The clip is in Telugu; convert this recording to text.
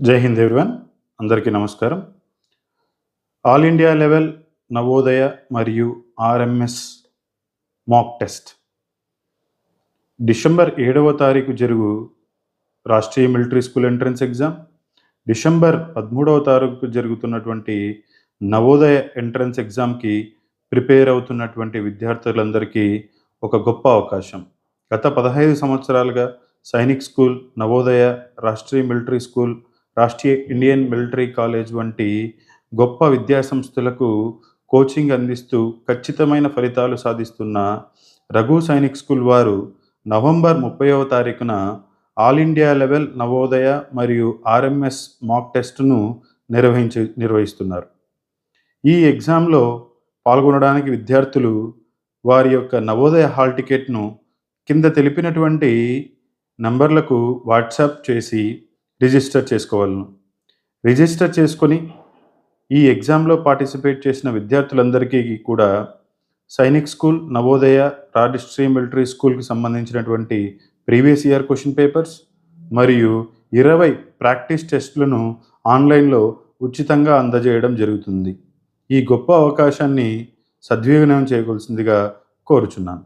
జై హింద్ ఎవ్రీవన్. అందరికీ నమస్కారం. ఆల్ ఇండియా లెవెల్ నవోదయ మరియు ఆర్ఎంఎస్ మాక్ టెస్ట్. డిసెంబర్ ఏడవ తారీఖు జరుగు Rashtriya military school entrance exam. December పదమూడవ తారీఖు జరుగుతున్నటువంటి నవోదయ ఎంట్రన్స్ ఎగ్జామ్కి ప్రిపేర్ అవుతున్నటువంటి విద్యార్థులందరికీ ఒక గొప్ప అవకాశం. గత పదహైదు సంవత్సరాలుగా Sainik school Navodaya Rashtriya military school Rashtriya Indian military college వంటి గొప్ప విద్యాసంస్థలకు కోచింగ్ అందిస్తూ ఖచ్చితమైన ఫలితాలు సాధిస్తున్న రఘు సైనిక్ స్కూల్ వారు నవంబర్ ముప్పైవ తారీఖున ఆల్ ఇండియా లెవెల్ నవోదయ మరియు ఆర్ఎంఎస్ మాక్ టెస్ట్ను నిర్వహించి నిర్వహిస్తున్నారు. ఈ ఎగ్జామ్లో పాల్గొనడానికి విద్యార్థులు వారి యొక్క నవోదయ హాల్ టికెట్ను కింద తెలిపినటువంటి నంబర్లకు వాట్సాప్ చేసి రిజిస్టర్ చేసుకోవాలను. రిజిస్టర్ చేసుకొని ఈ ఎగ్జామ్లో పార్టిసిపేట్ చేసిన విద్యార్థులందరికీ కూడా సైనిక్ స్కూల్ నవోదయ రాజశ్రీ మిలిటరీ స్కూల్కి సంబంధించినటువంటి ప్రీవియస్ ఇయర్ క్వశ్చన్ పేపర్స్ మరియు ఇరవై ప్రాక్టీస్ టెస్టులను ఆన్లైన్లో ఉచితంగా అందజేయడం జరుగుతుంది. ఈ గొప్ప అవకాశాన్ని సద్వినియోగం చేయవలసిందిగా కోరుచున్నాను.